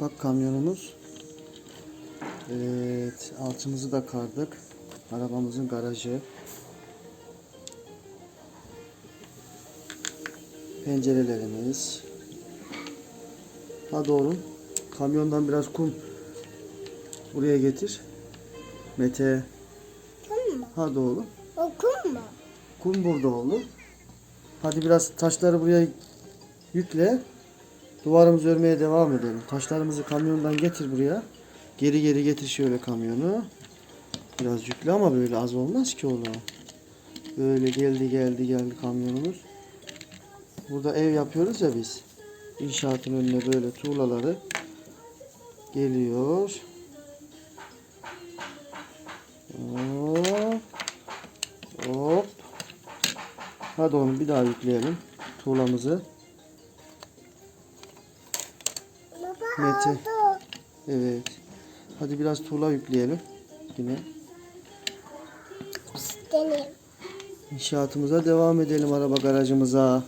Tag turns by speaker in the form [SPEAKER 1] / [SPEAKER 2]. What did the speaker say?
[SPEAKER 1] Bak kamyonumuz. Evet, alçımızı da kardık. Arabamızın garajı. Pencerelerimiz. Hadi oğlum. Kamyondan biraz kum buraya getir. Mete.
[SPEAKER 2] Okun mu?
[SPEAKER 1] Hadi oğlum.
[SPEAKER 2] Okun mu?
[SPEAKER 1] Kum burada oğlum. Hadi biraz taşları buraya yükle. Duvarımızı örmeye devam edelim. Taşlarımızı kamyondan getir buraya. Geri geri getir şöyle kamyonu. Biraz yükle ama böyle az olmaz ki oğlum. Böyle geldi geldi geldi kamyonumuz. Burada ev yapıyoruz ya biz. İnşaatın önüne böyle tuğlaları geliyor. Hop. Hop. Hadi onu bir daha yükleyelim. Tuğlamızı. Mete. Evet. Hadi biraz tuğla yükleyelim. Yine. İnşaatımıza devam edelim araba garajımıza.